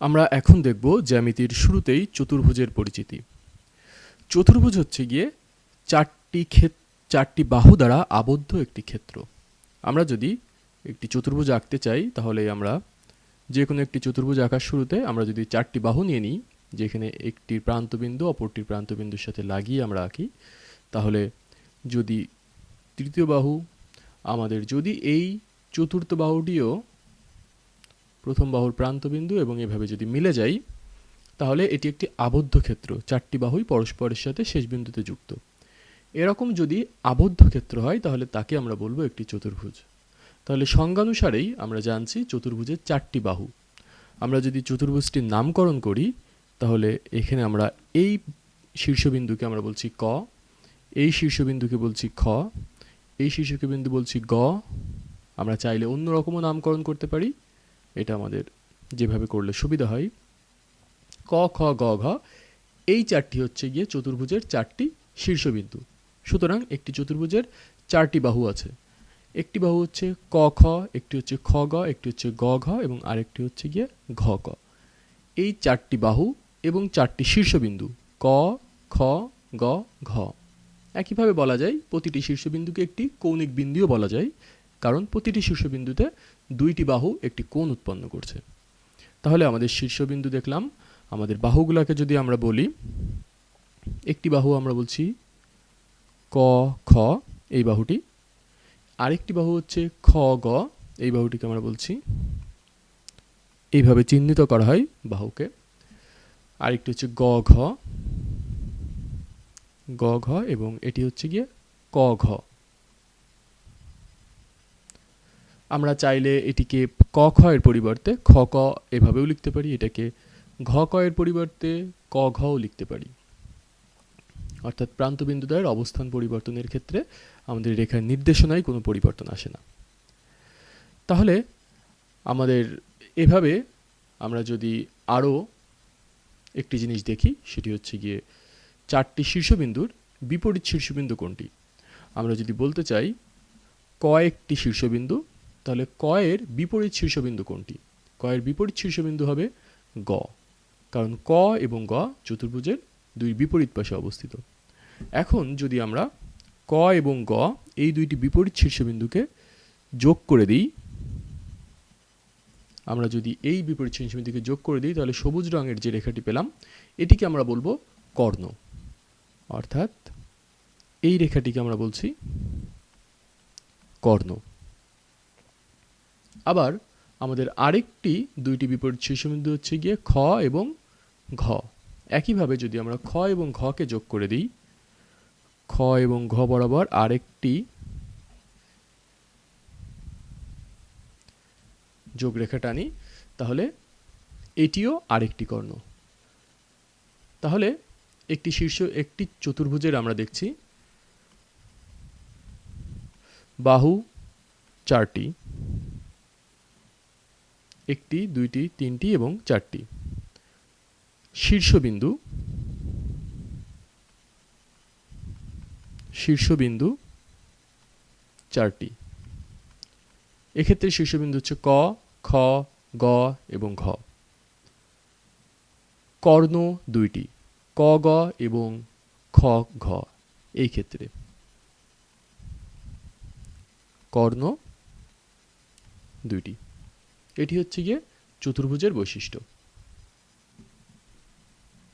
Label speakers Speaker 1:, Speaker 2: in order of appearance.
Speaker 1: আমরা এখন দেখব জ্যামিতির শুরুতেই চতুর্ভুজের পরিচিতি। চতুর্ভুজ হচ্ছে গিয়ে চারটি ক্ষেত, চারটি বাহু দ্বারা আবদ্ধ একটি ক্ষেত্র। আমরা যদি একটি চতুর্ভুজ আঁকতে চাই, তাহলে আমরা যে কোনো একটি চতুর্ভুজ আঁকার শুরুতে আমরা যদি চারটি বাহু নিয়ে নিই, যেখানে একটির প্রান্তবিন্দু অপরটির প্রান্তবিন্দুর সাথে লাগিয়ে আমরা আঁকি, তাহলে যদি তৃতীয় বাহু, আমাদের যদি এই চতুর্থ বাহুটিও প্রথম বাহুর প্রান্তবিন্দু এবং এভাবে যদি মিলে যাই তাহলে এটি একটি আবদ্ধ ক্ষেত্র। চারটি বাহুই পরস্পরের সাথে শেষ বিন্দুতে যুক্ত। এরকম যদি আবদ্ধ ক্ষেত্র হয়, তাহলে তাকে আমরা বলব একটি চতুর্ভুজ। তাহলে সংজ্ঞানুসারেই আমরা জানছি চতুর্ভুজের চারটি বাহু। আমরা যদি চতুর্ভুজটির নামকরণ করি, তাহলে এখানে আমরা এই শীর্ষবিন্দুকে আমরা বলছি ক, এই শীর্ষবিন্দুকে বলছি খ, এই শীর্ষবিন্দু বলছি গ। আমরা চাইলে অন্য রকমও নামকরণ করতে পারি। এটা আমাদের যেভাবে করলে সুবিধা হয়। ক, খ, গ, ঘ, এই চারটি হচ্ছে গিয়ে চতুর্ভুজের চারটি শীর্ষবিন্দু। সুতরাং একটি চতুর্ভুজের চারটি বাহু আছে। একটি বাহু হচ্ছে ক, খ, একটি হচ্ছে খ, গ, একটি হচ্ছে গ, ঘ এবং আরেকটি হচ্ছে গিয়ে ঘ, ক। এই চারটি বাহু এবং চারটি শীর্ষবিন্দু, ক, খ, গ, ঘ। একইভাবে বলা যায়, প্রতিটি শীর্ষবিন্দুকে একটি কৌণিক বিন্দুও বলা যায়। কারণ প্রতিটি শীর্ষবিন্দুতে দুইটি বাহু একটি কোণ উৎপন্ন করছে। তাহলে আমাদের শীর্ষবিন্দু দেখলাম। আমাদের বাহুগুলোকে যদি আমরা বলি, একটি বাহু আমরা বলছি ক, খ, এই বাহুটি। আরেকটি বাহু হচ্ছে খ, গ, এই বাহুটিকে আমরা বলছি। এইভাবে চিহ্নিত করা হয় বাহুকে। আরেকটি হচ্ছে গ, ঘ গ, ঘ এবং এটি হচ্ছে গিয়ে ক, ঘ। আমরা চাইলে এটিকে ক খ এর পরিবর্তে খ ক এভাবেও লিখতে পারি, এটাকে ঘ ক এর পরিবর্তে ক ঘও লিখতে পারি। অর্থাৎ প্রান্তবিন্দুদ্বয়ের অবস্থান পরিবর্তনের ক্ষেত্রে আমাদের রেখার নির্দেশনায় কোনো পরিবর্তন আসে না। তাহলে আমাদের এভাবে আমরা যদি আরও একটি জিনিস দেখি, সেটি হচ্ছে গিয়ে চারটি শীর্ষবিন্দুর বিপরীত শীর্ষবিন্দু কোনটি? আমরা যদি বলতে চাই কয়েকটি শীর্ষবিন্দু তাহলে কয়ের বিপরীত শীর্ষবিন্দু কোনটি? কয়ের বিপরীত শীর্ষবিন্দু হবে গ। কারণ ক এবং গ চতুর্ভুজের দুই বিপরীত পাশে অবস্থিত। এখন যদি আমরা ক এবং গ এই দুইটি বিপরীত শীর্ষবিন্দুকে যোগ করে দিই, আমরা যদি এই বিপরীত শীর্ষবিন্দুকে যোগ করে দিই, তাহলে সবুজ রঙের যে রেখাটি পেলাম, এটিকে আমরা বলব কর্ণ। অর্থাৎ এই রেখাটিকে আমরা বলছি কর্ণ। আবার আমাদের আরেকটি দুইটি বিপরীত শীর্ষবিন্দু হচ্ছে গিয়ে খ এবং ঘ। একইভাবে যদি আমরা খ এবং ঘকে যোগ করে দিই, খ এবং ঘ বরাবর আরেকটি যোগ রেখা টানি, তাহলে এটিও আরেকটি কর্ণ। তাহলে একটি শীর্ষ, একটি চতুর্ভুজের আমরা দেখছি, বাহু চারটি। একটি, দুইটি, তিনটি এবং চারটি। শীর্ষবিন্দু। শীর্ষবিন্দু চারটি। এক্ষেত্রে শীর্ষবিন্দু হচ্ছে ক, খ, গ এবং ঘ। কর্ণ দুইটি। ক, গ এবং খ, ঘ। এই ক্ষেত্রে। কর্ণ দুইটি। এটি হচ্ছে গিয়ে চতুর্ভুজের বৈশিষ্ট্য।